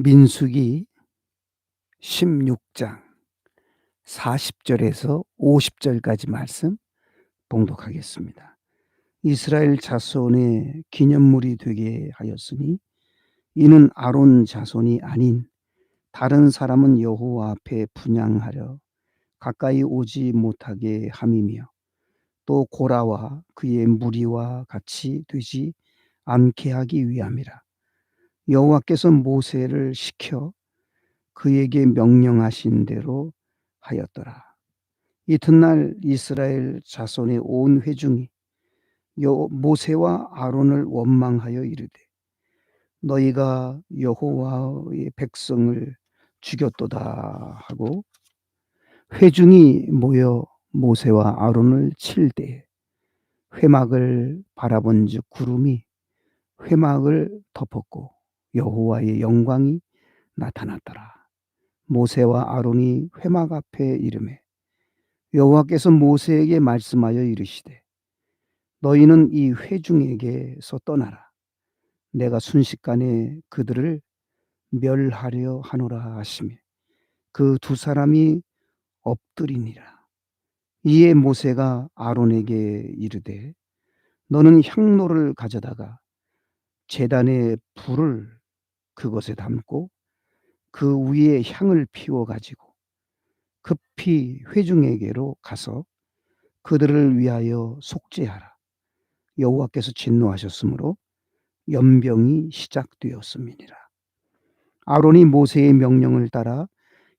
민수기 16장 40절에서 50절까지 말씀 봉독하겠습니다. 이스라엘 자손의 기념물이 되게 하였으니 이는 아론 자손이 아닌 다른 사람은 여호와 앞에 분양하려 가까이 오지 못하게 함이며 또 고라와 그의 무리와 같이 되지 않게 하기 위함이라. 여호와께서 모세를 시켜 그에게 명령하신 대로 하였더라. 이튿날 이스라엘 자손의 온 회중이 모세와 아론을 원망하여 이르되 너희가 여호와의 백성을 죽였도다 하고 회중이 모여 모세와 아론을 칠 때에 회막을 바라본즉 구름이 회막을 덮었고 여호와의 영광이 나타났더라. 모세와 아론이 회막 앞에 이름에 여호와께서 모세에게 말씀하여 이르시되 너희는 이 회중에게서 떠나라. 내가 순식간에 그들을 멸하려 하노라 하시며 그 두 사람이 엎드리니라. 이에 모세가 아론에게 이르되 너는 향로를 가져다가 재단에 불을 그것에 담고 그 위에 향을 피워 가지고 급히 회중에게로 가서 그들을 위하여 속죄하라. 여호와께서 진노하셨으므로 연병이 시작되었음이니라. 아론이 모세의 명령을 따라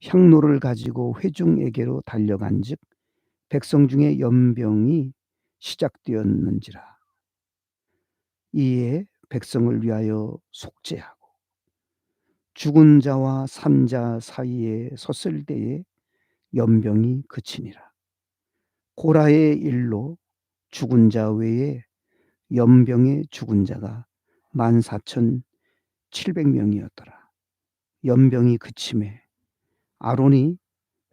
향로를 가지고 회중에게로 달려간즉 백성 중에 연병이 시작되었는지라. 이에 백성을 위하여 속죄하고 죽은 자와 산 자 사이에 섰을 때에 연병이 그치니라. 고라의 일로 죽은 자 외에 연병에 죽은 자가 만 사천 칠백 명이었더라. 연병이 그침에 아론이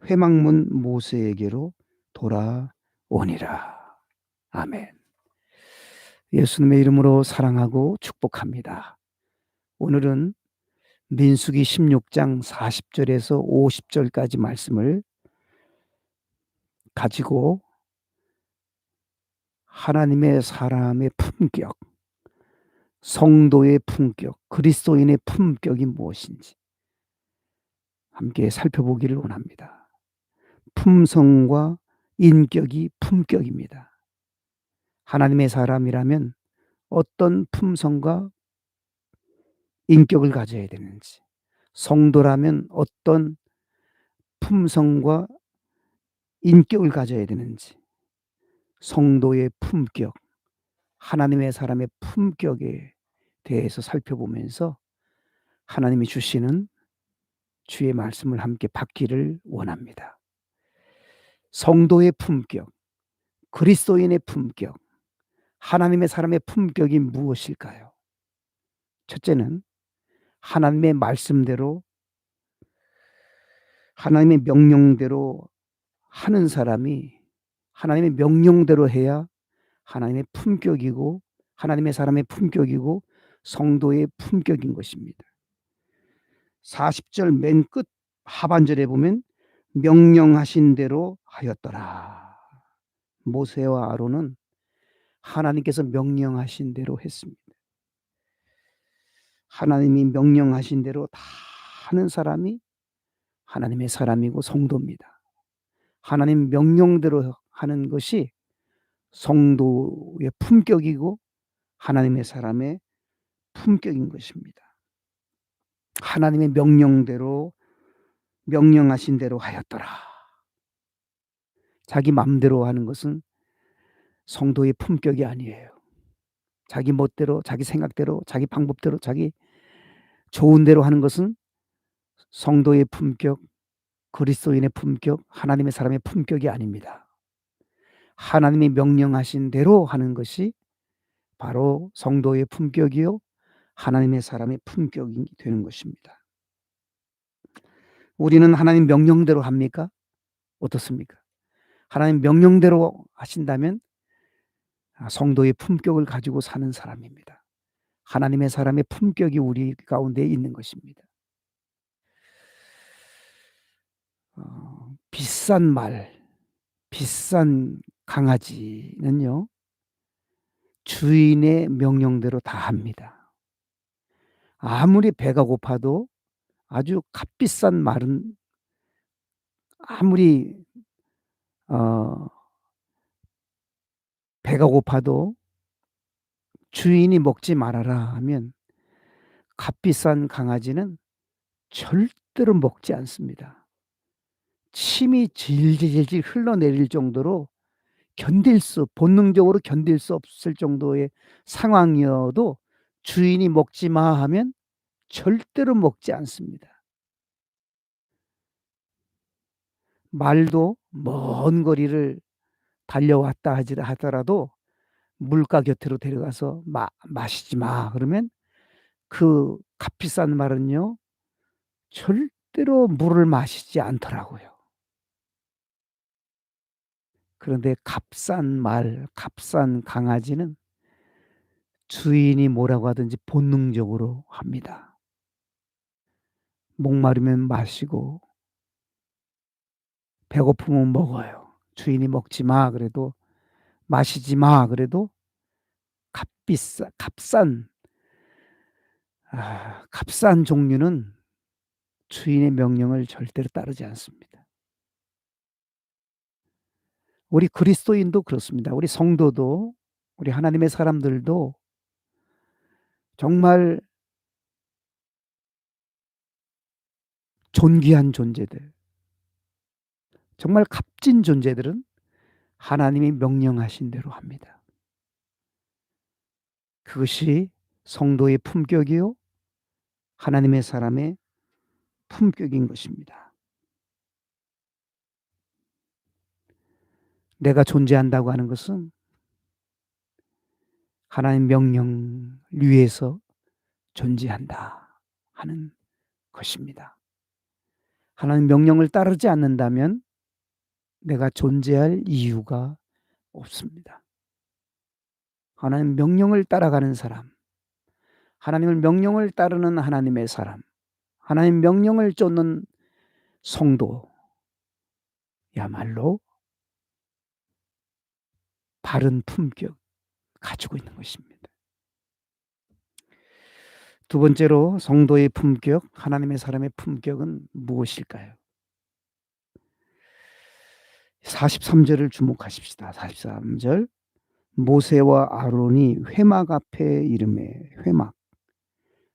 회막문 모세에게로 돌아오니라. 아멘. 예수님의 이름으로 사랑하고 축복합니다. 오늘은 민수기 16장 40절에서 50절까지 말씀을 가지고 하나님의 사람의 품격, 성도의 품격, 그리스도인의 품격이 무엇인지 함께 살펴보기를 원합니다. 품성과 인격이 품격입니다. 하나님의 사람이라면 어떤 품성과 인격을 가져야 되는지, 성도라면 어떤 품성과 인격을 가져야 되는지, 성도의 품격, 하나님의 사람의 품격에 대해서 살펴보면서 하나님이 주시는 주의 말씀을 함께 받기를 원합니다. 성도의 품격, 그리스도인의 품격, 하나님의 사람의 품격이 무엇일까요? 첫째는 하나님의 말씀대로 하나님의 명령대로 하는 사람이 하나님의 명령대로 해야 하나님의 품격이고 하나님의 사람의 품격이고 성도의 품격인 것입니다. 40절 맨 끝 하반절에 보면 명령하신 대로 하였더라. 모세와 아론은 하나님께서 명령하신 대로 했습니다. 하나님이 명령하신 대로 다 하는 사람이 하나님의 사람이고 성도입니다. 하나님 명령대로 하는 것이 성도의 품격이고 하나님의 사람의 품격인 것입니다. 하나님의 명령대로 명령하신 대로 하였더라. 자기 마음대로 하는 것은 성도의 품격이 아니에요. 자기 멋대로, 자기 생각대로, 자기 방법대로, 자기 좋은 대로 하는 것은 성도의 품격, 그리스도인의 품격, 하나님의 사람의 품격이 아닙니다. 하나님이 명령하신 대로 하는 것이 바로 성도의 품격이요 하나님의 사람의 품격이 되는 것입니다. 우리는 하나님 명령대로 합니까? 어떻습니까? 하나님 명령대로 하신다면 성도의 품격을 가지고 사는 사람입니다. 하나님의 사람의 품격이 우리 가운데 있는 것입니다. 어 비싼 말, 비싼 강아지는요 주인의 명령대로 다 합니다. 아무리 배가 고파도 아주 값비싼 말은 아무리 어 배가 고파도 주인이 먹지 말아라 하면 값비싼 강아지는 절대로 먹지 않습니다. 침이 질질질질 흘러내릴 정도로 견딜 수 본능적으로 견딜 수 없을 정도의 상황이어도 주인이 "먹지 마." 하면 절대로 먹지 않습니다. 말도 먼 거리를 달려왔다 하더라도 물가 곁으로 데려가서 "마 마시지 마." 그러면 그 값비싼 말은요 절대로 물을 마시지 않더라고요. 그런데 값싼 말, 값싼 강아지는 주인이 뭐라고 하든지 본능적으로 합니다. 목마르면 마시고 배고프면 먹어요. 주인이 "먹지 마." 그래도 " 마시지 마." 그래도 값비싸 값싼 아 값싼 종류는 주인의 명령을 절대로 따르지 않습니다. 우리 그리스도인도 그렇습니다. 우리 성도도 우리 하나님의 사람들도 정말 존귀한 존재들 정말 값진 존재들은 하나님이 명령하신 대로 합니다. 그것이 성도의 품격이요 하나님의 사람의 품격인 것입니다. 내가 존재한다고 하는 것은 하나님 명령 위에서 존재한다 하는 것입니다. 하나님 명령을 따르지 않는다면 내가 존재할 이유가 없습니다. 하나님 명령을 따라가는 사람, 하나님의 명령을 따르는 하나님의 사람, 하나님 명령을 쫓는 성도야말로 바른 품격 가지고 있는 것입니다. 두 번째로 성도의 품격, 하나님의 사람의 품격은 무엇일까요? 43 절을 주목하십시다. 43 절. 모세와 아론이 회막 앞에 이름에 회막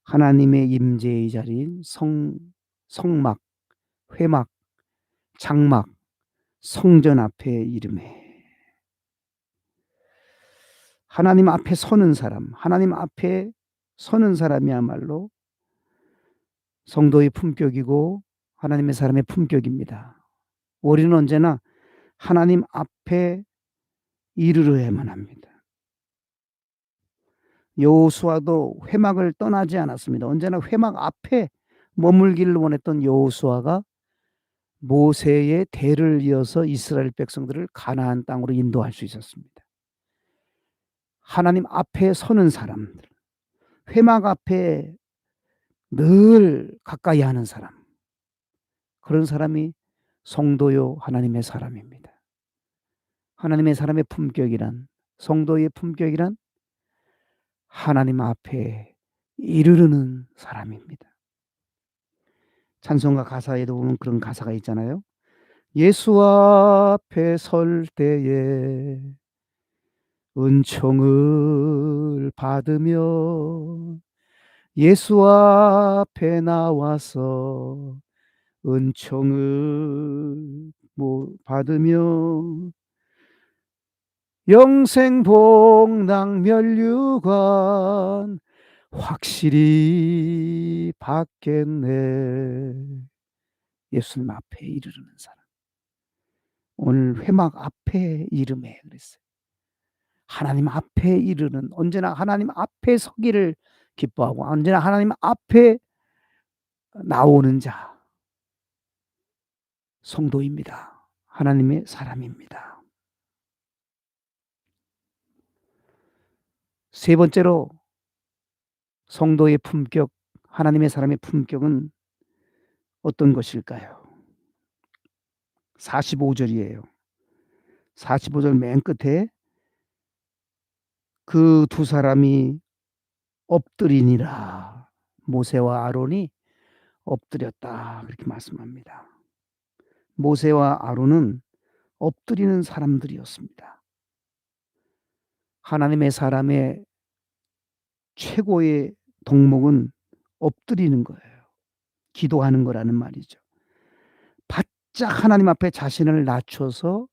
하나님의 임재의 자리인 성 성막, 회막, 장막, 성전 앞에 이름에 하나님 앞에 서는 사람, 하나님 앞에 서는 사람이야말로 성도의 품격이고 하나님의 사람의 품격입니다. 우리는 언제나 하나님 앞에 이르러야만 합니다. 여호수아도 회막을 떠나지 않았습니다. 언제나 회막 앞에 머물기를 원했던 여호수아가 모세의 대를 이어서 이스라엘 백성들을 가나안 땅으로 인도할 수 있었습니다. 하나님 앞에 서는 사람들, 회막 앞에 늘 가까이 하는 사람, 그런 사람이 성도요 하나님의 사람입니다. 하나님의 사람의 품격이란 성도의 품격이란 하나님 앞에 이르르는 사람입니다. 찬송가 가사에도 보면 그런 가사가 있잖아요. 예수 앞에 설 때에 은총을 받으며 예수 앞에 나와서 은총을 받으며 영생복락 면류관 확실히 받겠네. 예수님 앞에 이르르는 사람. 오늘 회막 앞에 이름에 그랬어요. 하나님 앞에 이르는 언제나 하나님 앞에 서기를 기뻐하고 언제나 하나님 앞에 나오는 자 성도입니다. 하나님의 사람입니다. 세 번째로 성도의 품격, 하나님의 사람의 품격은 어떤 것일까요? 45절이에요. 45절 맨 끝에 그 두 사람이 엎드리니라. 모세와 아론이 엎드렸다. 그렇게 말씀합니다. 모세와 아론은 엎드리는 사람들이었습니다. 하나님의 사람의 최고의 덕목은 엎드리는 거예요. 기도하는 거라는 말이죠. 바짝 하나님 앞에 자신을 낮춰서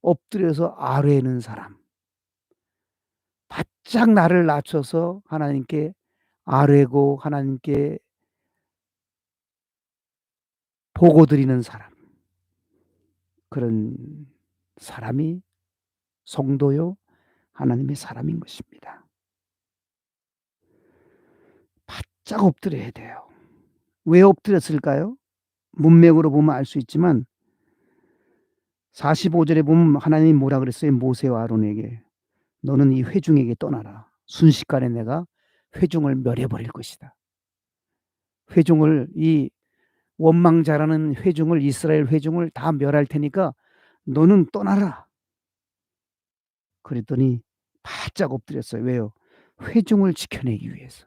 엎드려서 아뢰는 사람. 바짝 나를 낮춰서 하나님께 아뢰고 하나님께 보고 드리는 사람. 그런 사람이 성도요 하나님의 사람인 것입니다. 바짝 엎드려야 돼요. 왜 엎드렸을까요? 문맥으로 보면 알 수 있지만 45절에 보면 하나님이 뭐라 그랬어요? 모세와 아론에게 너는 이 회중에게 떠나라. 순식간에 내가 회중을 멸해버릴 것이다. 회중을 이 원망자라는 회중을 이스라엘 회중을 다 멸할 테니까 너는 떠나라. 그랬더니 바짝 엎드렸어요. 왜요? 회중을 지켜내기 위해서.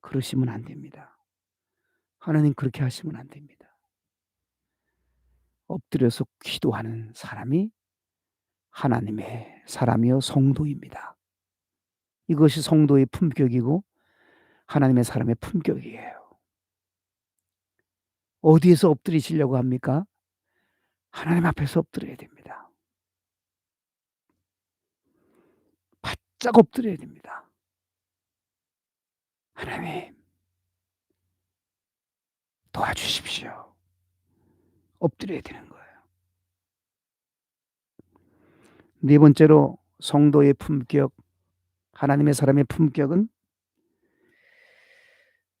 그러시면 안 됩니다. 하나님 그렇게 하시면 안 됩니다. 엎드려서 기도하는 사람이 하나님의 사람이요 성도입니다. 이것이 성도의 품격이고 하나님의 사람의 품격이에요. 어디에서 엎드리시려고 합니까? 하나님 앞에서 엎드려야 됩니다. 바짝 엎드려야 됩니다. 하나님, 도와주십시오. 엎드려야 되는 거예요. 네 번째로 성도의 품격, 하나님의 사람의 품격은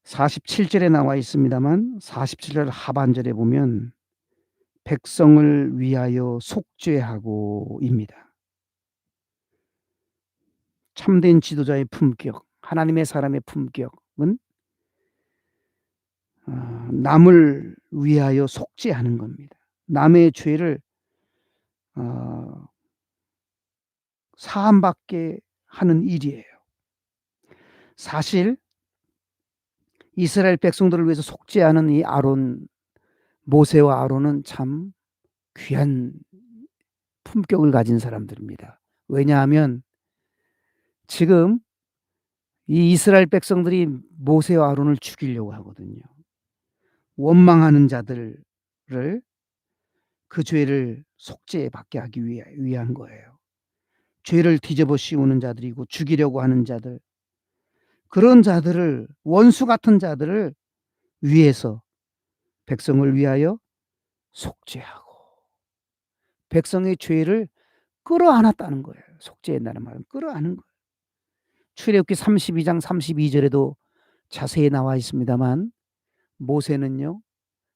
47절에 나와 있습니다만 47절 하반절에 보면 백성을 위하여 속죄하고입니다. 참된 지도자의 품격, 하나님의 사람의 품격은 어, 남을 위하여 속죄하는 겁니다. 남의 죄를 어, 사함받게 하는 일이에요. 사실 이스라엘 백성들을 위해서 속죄하는 이 아론 모세와 아론은 참 귀한 품격을 가진 사람들입니다. 왜냐하면 지금 이 이스라엘 백성들이 모세와 아론을 죽이려고 하거든요. 원망하는 자들을 그 죄를 속죄받게 하기 위한 거예요. 죄를 뒤집어 씌우는 자들이고 죽이려고 하는 자들 그런 자들을 원수 같은 자들을 위해서 백성을 위하여 속죄하고 백성의 죄를 끌어안았다는 거예요. 속죄한다는 말은 끌어안은 거예요. 출애굽기 32장 32절에도 자세히 나와 있습니다만 모세는요.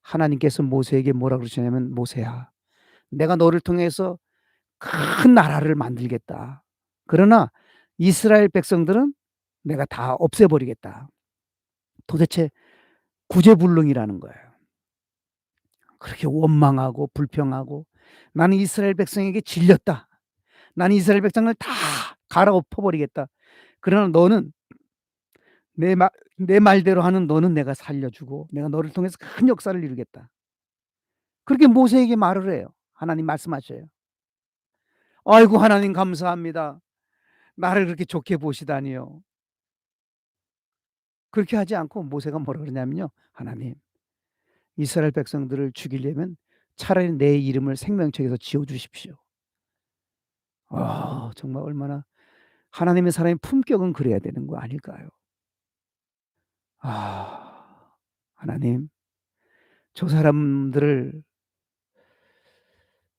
하나님께서 모세에게 뭐라 그러시냐면 모세야 내가 너를 통해서 큰 나라를 만들겠다. 그러나 이스라엘 백성들은 내가 다 없애버리겠다. 도대체 구제불능이라는 거예요. 그렇게 원망하고 불평하고 나는 이스라엘 백성에게 질렸다. 나는 이스라엘 백성을 다 갈아엎어버리겠다. 그러나 너는 내, 마, 내 말대로 하는 너는 내가 살려주고 내가 너를 통해서 큰 역사를 이루겠다. 그렇게 모세에게 말을 해요. 하나님 말씀하셔요. 아이고 하나님 감사합니다. 나를 그렇게 좋게 보시다니요. 그렇게 하지 않고 모세가 뭐라 그러냐면요. 하나님 이스라엘 백성들을 죽이려면 차라리 내 이름을 생명책에서 지워 주십시오. 아, 정말 얼마나 하나님의 사람의 품격은 그래야 되는 거 아닐까요? 아, 하나님 저 사람들을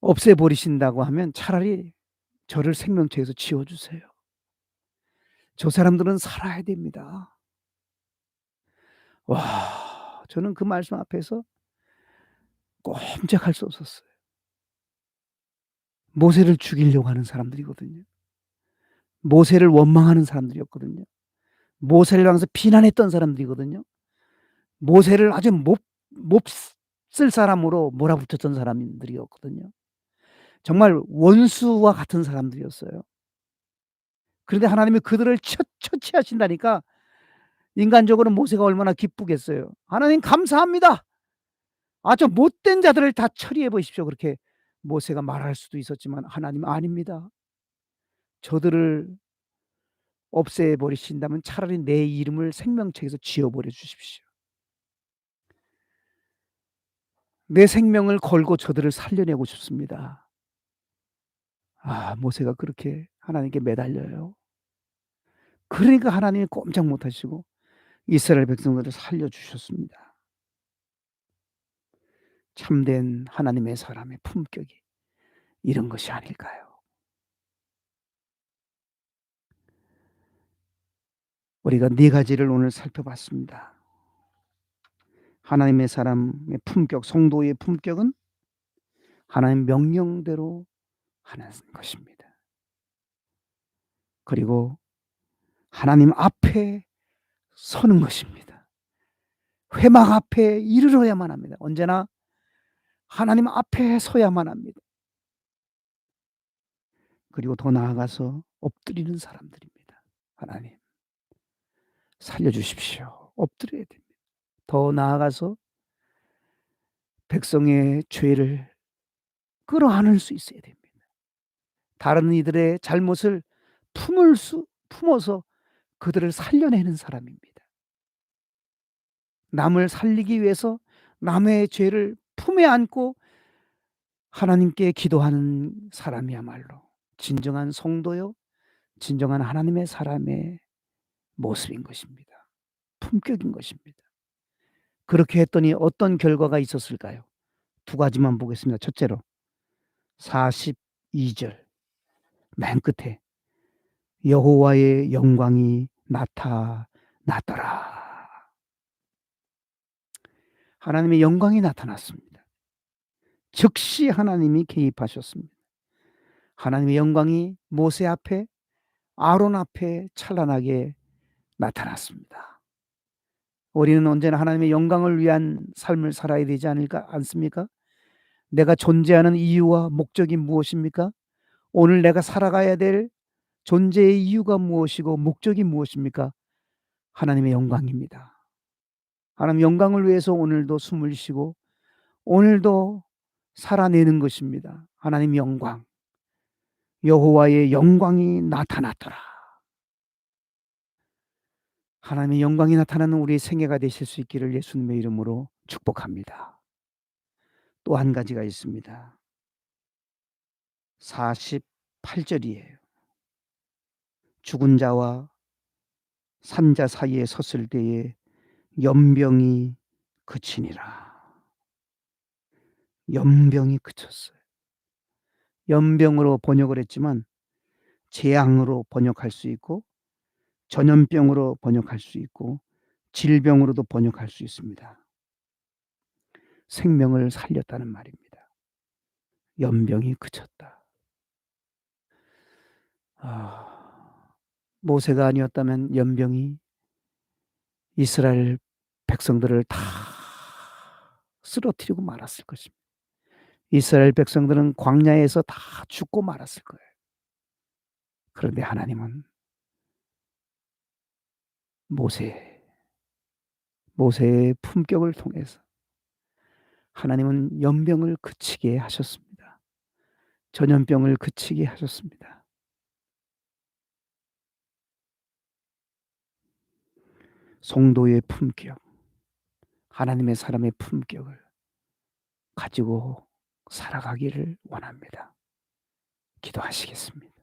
없애버리신다고 하면 차라리 저를 생명체에서 지워주세요. 저 사람들은 살아야 됩니다. 와, 저는 그 말씀 앞에서 꼼짝할 수 없었어요. 모세를 죽이려고 하는 사람들이거든요. 모세를 원망하는 사람들이었거든요. 모세를 향해서 비난했던 사람들이거든요. 모세를 아주 몹, 쓸 사람으로 몰아붙였던 사람들이었거든요. 정말 원수와 같은 사람들이었어요. 그런데 하나님이 그들을 처 처치하신다니까 인간적으로 모세가 얼마나 기쁘겠어요. "하나님 감사합니다. 아저 못된 자들을 다 처리해 보십시오." 그렇게 모세가 말할 수도 있었지만 하나님 "아닙니다. 저들을 없애 버리신다면 차라리 내 이름을 생명책에서 지워 버려 주십시오." "내 생명을 걸고 저들을 살려내고 싶습니다." 아 모세가 그렇게 하나님께 매달려요. 그러니까 하나님이 꼼짝 못 하시고 이스라엘 백성들을 살려 주셨습니다. 참된 하나님의 사람의 품격이 이런 것이 아닐까요? 우리가 네 가지를 오늘 살펴봤습니다. 하나님의 사람의 품격, 성도의 품격은 하나님 명령대로 하는 것입니다. 그리고 하나님 앞에 서는 것입니다. 회막 앞에 이르러야만 합니다. 언제나 하나님 앞에 서야만 합니다. 그리고 더 나아가서 엎드리는 사람들입니다. 하나님 살려 주십시오. 엎드려야 됩니다. 더 나아가서 백성의 죄를 끌어안을 수 있어야 됩니다. 다른 이들의 잘못을 품을 수 품어서 그들을 살려내는 사람입니다. 남을 살리기 위해서 남의 죄를 품에 안고 하나님께 기도하는 사람이야말로 진정한 성도요, 진정한 하나님의 사람의 모습인 것입니다. 품격인 것입니다. 그렇게 했더니 어떤 결과가 있었을까요? 두 가지만 보겠습니다. 첫째로 42절 맨 끝에 여호와의 영광이 나타났더라. 하나님의 영광이 나타났습니다. 즉시 하나님이 개입하셨습니다. 하나님의 영광이 모세 앞에 아론 앞에 찬란하게 나타났습니다. 우리는 언제나 하나님의 영광을 위한 삶을 살아야 되지 않을까 않습니까? 내가 존재하는 이유와 목적이 무엇입니까? 오늘 내가 살아가야 될 존재의 이유가 무엇이고 목적이 무엇입니까? 하나님의 영광입니다. 하나님 영광을 위해서 오늘도 숨을 쉬고 오늘도 살아내는 것입니다. 하나님 영광. 여호와의 영광이 나타났더라. 하나님의 영광이 나타나는 우리의 생애가 되실 수 있기를 예수님의 이름으로 축복합니다. 또 한 가지가 있습니다. 48절이에요. 죽은 자와 산자 사이에 섰을 때에 연병이 그치니라. 연병이 그쳤어요. 연병으로 번역을 했지만 재앙으로 번역할 수 있고 전염병으로 번역할 수 있고 질병으로도 번역할 수 있습니다. 생명을 살렸다는 말입니다. 연병이 그쳤다. 아, 모세가 아니었다면 연병이 이스라엘 백성들을 다 쓰러뜨리고 말았을 것입니다. 이스라엘 백성들은 광야에서 다 죽고 말았을 거예요. 그런데 하나님은 모세, 모세의 품격을 통해서 하나님은 연병을 그치게 하셨습니다. 전염병을 그치게 하셨습니다. 성도의 품격, 하나님의 사람의 품격을 가지고 살아가기를 원합니다. 기도하시겠습니다.